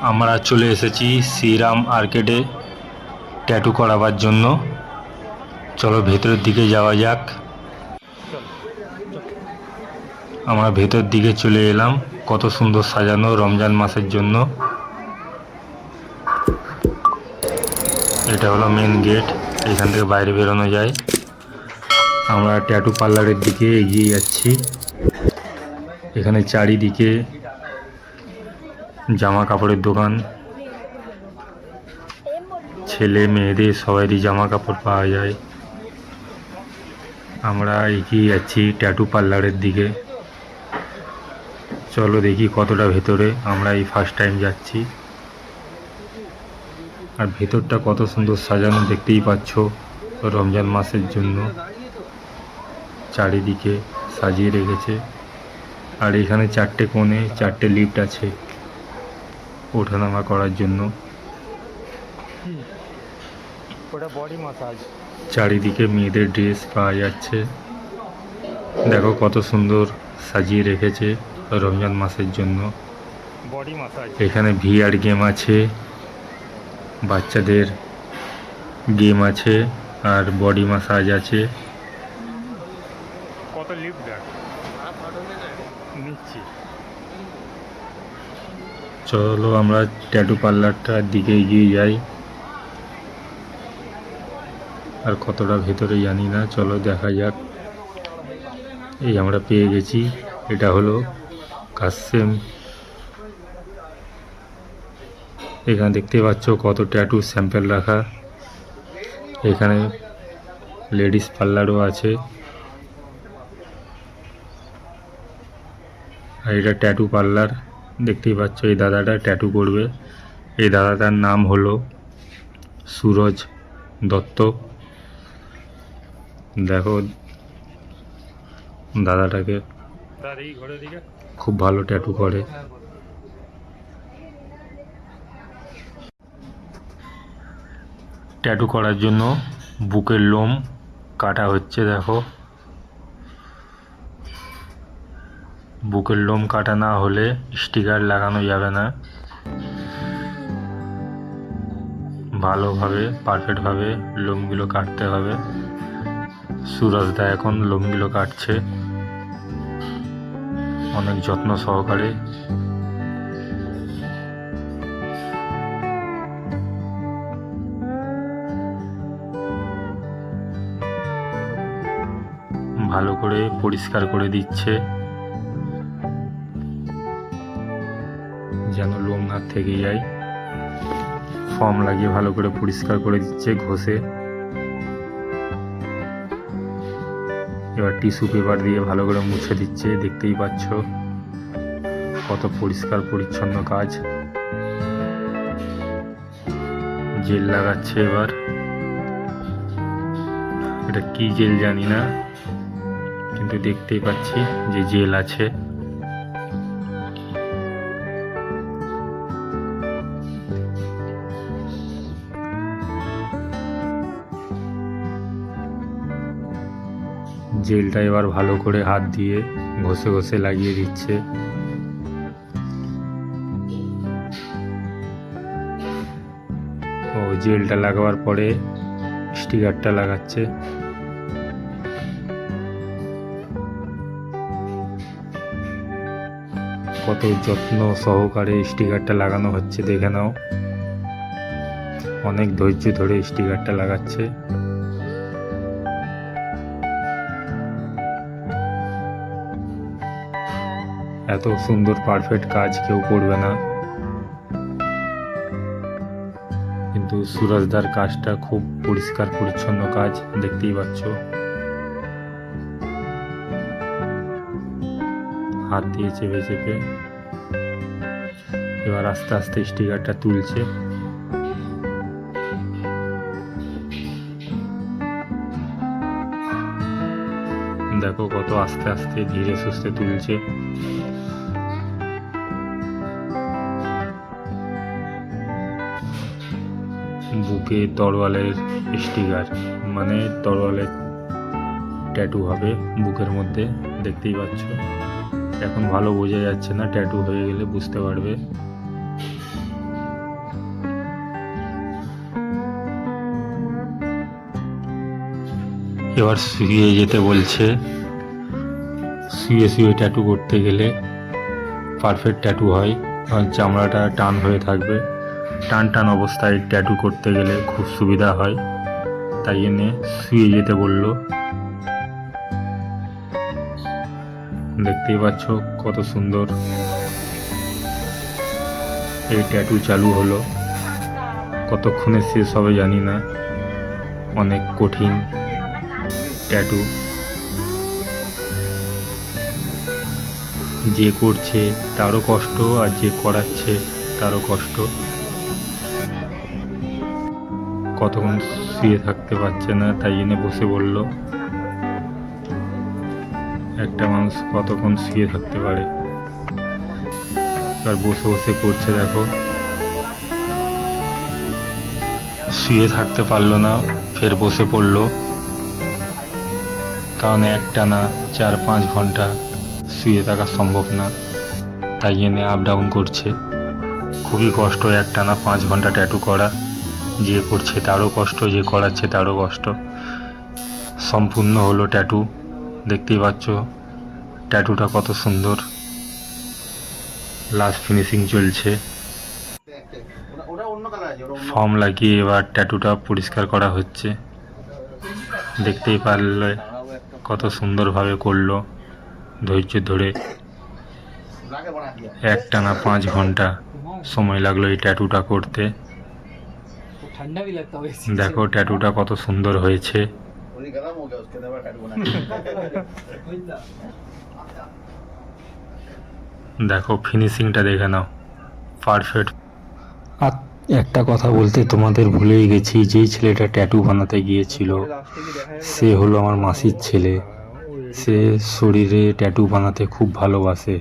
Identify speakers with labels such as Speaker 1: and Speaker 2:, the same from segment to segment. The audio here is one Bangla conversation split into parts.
Speaker 1: আমরা চলে এসেছি শ্রীরাম আর্কেডে ট্যাটু করাবার জন্য। চলো ভেতরের দিকে যাওয়া যাক। আমরা ভেতর দিকে চলে এলাম। কত সুন্দর সাজানো রমজান মাসের জন্য। এটা হলো মেন গেট এখান থেকে বাইরে বেরোনো যায়। আমরা ট্যাটু পার্লারের দিকে এগিয়ে যাচ্ছি। এখানে চারিদিকে জামা কাপড়ের দোকান। ছেলে, মেয়েদের সবারই জামা কাপড় পাওয়া যায়। আমরা এগিয়ে যাচ্ছি ট্যাটু পার্লারের দিকে। চলো দেখি কতটা ভেতরে আমরা এই ফার্স্ট টাইম যাচ্ছি। আর ভেতরটা কত সুন্দর সাজানো দেখতেই পাচ্ছ রমজান মাসের জন্য। চারিদিকে সাজিয়ে রেখেছে। আর এখানে চারটে কোণে চারটে লিফট আছে। ওঠানামা করার জন্য।
Speaker 2: ওটা বডি মাসাজ
Speaker 1: চারিদিকে মেয়েদের ড্রেস পাওয়া যাচ্ছে। দেখো কত সুন্দর সাজিয়ে রেখেছে রমজান মাসের জন্য।
Speaker 2: বডি মাসাজ
Speaker 1: এখানে ভিআর গেম আছে। বাচ্চাদের গেম আছে আর বডি মাসাজ আছে।
Speaker 2: কত লিফট দেখ। নিচ্ছি।
Speaker 1: চলো আমরা ট্যাটু পার্লারটার দিকে এগিয়ে যাই। আর কতটা ভেতরে জানি না, চলো দেখা যাক। এই আমরা পেয়ে গেছি, এটা হলো কাসেম। এখানে দেখতে পাচ্ছ কত ট্যাটু স্যাম্পেল রাখা। এখানে লেডিস পার্লারও আছে। আর এটা ট্যাটু পার্লার। দেখতেই পাচ্ছ, এই দাদাটা ট্যাটু করবে। এই দাদাটার নাম হলো সুরজ দত্ত। দেখো, দাদাটাকে খুব ভালো ট্যাটু করে। ট্যাটু করার জন্য বুকের লোম কাটা হচ্ছে, দেখো। বুকের লোম কাটা না হলে স্টিকার লাগানো যাবে না। ভালোভাবে, পারফেক্টভাবে লোমগুলো কাটতে হবে। সুরজদা এখন লোমগুলো কাটছে। অনেক যত্ন সহকারে। ভালো করে পরিষ্কার করে দিচ্ছে। যেন লোম না থেকে যায়। ফর্ম লাগিয়ে ভালো করে পরিষ্কার করে দিচ্ছে ঘষে। এবার টিস্যু পেপার দিয়ে ভালো করে মুছে দিচ্ছে, দেখতেই পাচ্ছ। কত পরিষ্কার পরিচ্ছন্ন কাজ। জেল লাগাচ্ছে এবার। এটা কি জেল জানি না, কিন্তু দেখতেই পাচ্ছি যে জেল আছে। জেলটা এবার ভালো করে হাত দিয়ে ঘষে ঘষে লাগিয়ে দিচ্ছে। ও, জেলটা লাগাবার পরে স্টিকারটা লাগাচ্ছে। কত যত্ন সহকারে স্টিকারটা লাগানো হচ্ছে, দেখে নাও। অনেক ধৈর্য ধরে স্টিকারটা লাগাচ্ছে। এত সুন্দর পারফেক্ট কাজ কেউ করবে না। কিন্তু সুরজদার কাজটা খুব পরিষ্কার, পরিচ্ছন্ন কাজ, দেখতেই পাচ্ছ। হাত দিয়ে চেপে চেপে। এবার আস্তে আস্তে স্টিকারটা তুলছে। দেখো কত আস্তে আস্তে ধীরে সুস্থে তুলছে। বুকে তরোয়ালের স্টিকার মানে তরোয়ালের ট্যাটু হবে বুকের মধ্যে, দেখতেই পাচ্ছ। এখন ভালো বোঝা যাচ্ছে না ট্যাটু হয়ে গেলে বুঝতে পারবে। এবার শুয়ে যেতে বলছে, শুয়ে শুয়ে ট্যাটু করতে গেলে পারফেক্ট ট্যাটু হয় আর চামড়াটা টান হয়ে থাকবে। টান টান অবস্থায় ট্যাটু করতে গেলে খুব সুবিধা হয়। তাই এনে শুয়ে যেতে বলল। দেখতেই পাচ্ছ কত সুন্দর। এই ট্যাটু চালু হলো। কতক্ষণে শেষ হবে জানি না। অনেক কঠিন ট্যাটু। যে করছে তারও কষ্ট আর যে করাচ্ছে তারও কষ্ট। কতক্ষণ শুয়ে থাকতে পারছে না, তাই জন্য বসে বলল, একটা মানুষ কতক্ষণ শুয়ে থাকতে পারে? এবার বসে বসে করছে, দেখো। শুয়ে থাকতে পারল না, ফের বসে পড়ল। কারণ একটানা চার পাঁচ ঘণ্টা শুয়ে থাকা সম্ভব না, তাই জন্যে আপ ডাউন করছে। খুবই কষ্ট একটানা পাঁচ ঘণ্টা ট্যাটু করা। যে করছে তারও কষ্ট, যে করাচ্ছে তারও কষ্ট। সম্পূর্ণ হলো ট্যাটু দেখতেই পাচ্ছ ট্যাটুটা কত সুন্দর। লাস্ট ফিনিশিং চলছে। ফর্ম লাগিয়ে এবার ট্যাটুটা পরিষ্কার করা হচ্ছে। দেখতেই পারলে কত সুন্দরভাবে করল ধৈর্য ধরে।
Speaker 3: দিয়া
Speaker 1: একটানা পাঁচ ঘণ্টা সময় লাগল এই ট্যাটুটা করতে।
Speaker 4: ठंडा भी लगता है वैसे
Speaker 1: দেখো ট্যাটুটা কত সুন্দর হয়েছে
Speaker 3: पूरी गरम हो गया उसके बाद काट बना
Speaker 1: দেখো ফিনিশিংটা দেখে নাও পারফেক্ট আর একটা কথা বলতে তোমাদের ভুলেই গেছি যেই ছেলেটা ট্যাটু বানাতে গিয়েছিল সে হলো আমার মাসির ছেলে সে শরীরে ট্যাটু বানাতে খুব ভালোবাসে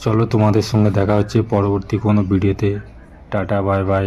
Speaker 1: চলো তোমাদের সঙ্গে দেখা হচ্ছে পরবর্তী কোনো ভিডিওতে টাটা বাই বাই